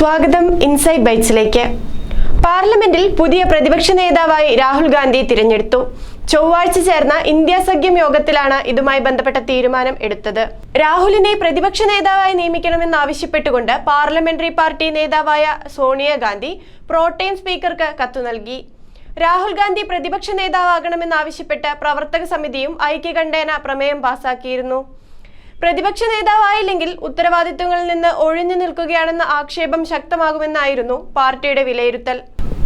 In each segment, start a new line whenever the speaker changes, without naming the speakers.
സ്വാഗതം ഇൻസൈഡ് ബൈറ്റ്സിലേക്ക് പാർലമെന്റിൽ പുതിയ പ്രതിപക്ഷ നേതാവായി രാഹുൽ ഗാന്ധി തിരഞ്ഞെടുത്തു. ചൊവ്വാഴ്ച ചേർന്ന ഇന്ത്യ സഖ്യം യോഗത്തിലാണ് ഇതുമായി ബന്ധപ്പെട്ട തീരുമാനം എടുത്തത്. രാഹുലിനെ പ്രതിപക്ഷ നേതാവായി നിയമിക്കണമെന്നാവശ്യപ്പെട്ടുകൊണ്ട് പാർലമെന്ററി പാർട്ടി നേതാവായ സോണിയാഗാന്ധി പ്രോട്ടേം സ്പീക്കർക്ക് കത്തു നൽകി. രാഹുൽ ഗാന്ധി പ്രതിപക്ഷ നേതാവാകണമെന്നാവശ്യപ്പെട്ട് പ്രവർത്തക സമിതിയും ഐക്യകണ്ഠേന പ്രമേയം പാസാക്കിയിരുന്നു. പ്രതിപക്ഷ നേതാവായില്ലെങ്കിൽ ഉത്തരവാദിത്വങ്ങളിൽ നിന്ന് ഒഴിഞ്ഞു നിൽക്കുകയാണെന്ന ആക്ഷേപം ശക്തമാകുമെന്നായിരുന്നു പാർട്ടിയുടെ വിലയിരുത്തൽ.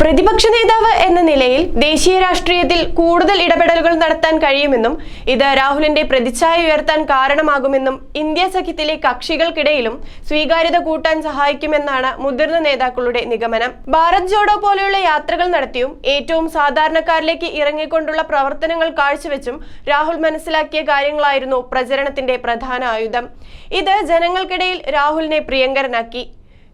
പ്രതിപക്ഷ നേതാവ് എന്ന നിലയിൽ ദേശീയ രാഷ്ട്രീയത്തിൽ കൂടുതൽ ഇടപെടലുകൾ നടത്താൻ കഴിയുമെന്നും ഇത് രാഹുലിന്റെ പ്രതിച്ഛായ ഉയർത്താൻ കാരണമാകുമെന്നും ഇന്ത്യ സഖ്യത്തിലെ കക്ഷികൾക്കിടയിലും സ്വീകാര്യത കൂട്ടാൻ സഹായിക്കുമെന്നാണ് മുതിർന്ന നേതാക്കളുടെ നിഗമനം. ഭാരത് ജോഡോ പോലെയുള്ള യാത്രകൾ നടത്തിയും ഏറ്റവും സാധാരണക്കാരിലേക്ക് ഇറങ്ങിക്കൊണ്ടുള്ള പ്രവർത്തനങ്ങൾ കാഴ്ചവെച്ചും രാഹുൽ മനസ്സിലാക്കിയ കാര്യങ്ങളായിരുന്നു പ്രചരണത്തിന്റെ പ്രധാന ആയുധം. ഇത് ജനങ്ങൾക്കിടയിൽ രാഹുലിനെ പ്രിയങ്കരനാക്കി.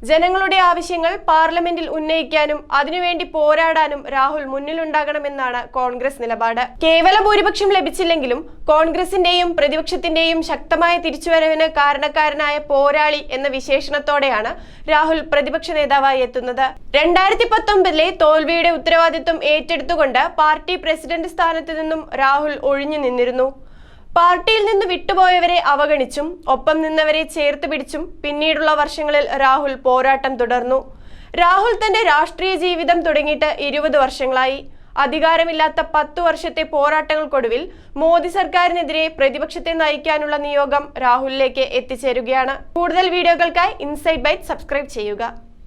ജനങ്ങളുടെ ആവശ്യങ്ങൾ പാർലമെന്റിൽ ഉന്നയിക്കാനും അതിനുവേണ്ടി പോരാടാനും രാഹുൽ മുന്നിലുണ്ടാകണമെന്നാണ് കോൺഗ്രസ് നിലപാട്. കേവല ഭൂരിപക്ഷം ലഭിച്ചില്ലെങ്കിലും കോൺഗ്രസിന്റെയും പ്രതിപക്ഷത്തിന്റെയും ശക്തമായ തിരിച്ചുവരവിന് കാരണക്കാരനായ പോരാളി എന്ന വിശേഷണത്തോടെയാണ് രാഹുൽ പ്രതിപക്ഷ നേതാവായി എത്തുന്നത്. രണ്ടായിരത്തി പത്തൊമ്പതിലെ തോൽവിയുടെ ഉത്തരവാദിത്വം ഏറ്റെടുത്തുകൊണ്ട് പാർട്ടി പ്രസിഡന്റ് സ്ഥാനത്ത് നിന്നും രാഹുൽ ഒഴിഞ്ഞു നിന്നിരുന്നു. പാർട്ടിയിൽ നിന്ന് വിട്ടുപോയവരെ അവഗണിച്ചും ഒപ്പം നിന്നവരെ ചേർത്ത് പിടിച്ചും പിന്നീടുള്ള വർഷങ്ങളിൽ രാഹുൽ പോരാട്ടം തുടർന്നു. രാഹുൽ തന്റെ രാഷ്ട്രീയ ജീവിതം തുടങ്ങിയിട്ട് ഇരുപത് വർഷങ്ങളായി. അധികാരമില്ലാത്ത പത്തു വർഷത്തെ പോരാട്ടങ്ങൾക്കൊടുവിൽ മോദി സർക്കാരിനെതിരെ പ്രതിപക്ഷത്തെ നയിക്കാനുള്ള നിയോഗം രാഹുലിലേക്ക് എത്തിച്ചേരുകയാണ്. കൂടുതൽ വീഡിയോകൾക്കായി ഇൻസൈറ്റ് ബൈറ്റ് സബ്സ്ക്രൈബ് ചെയ്യുക.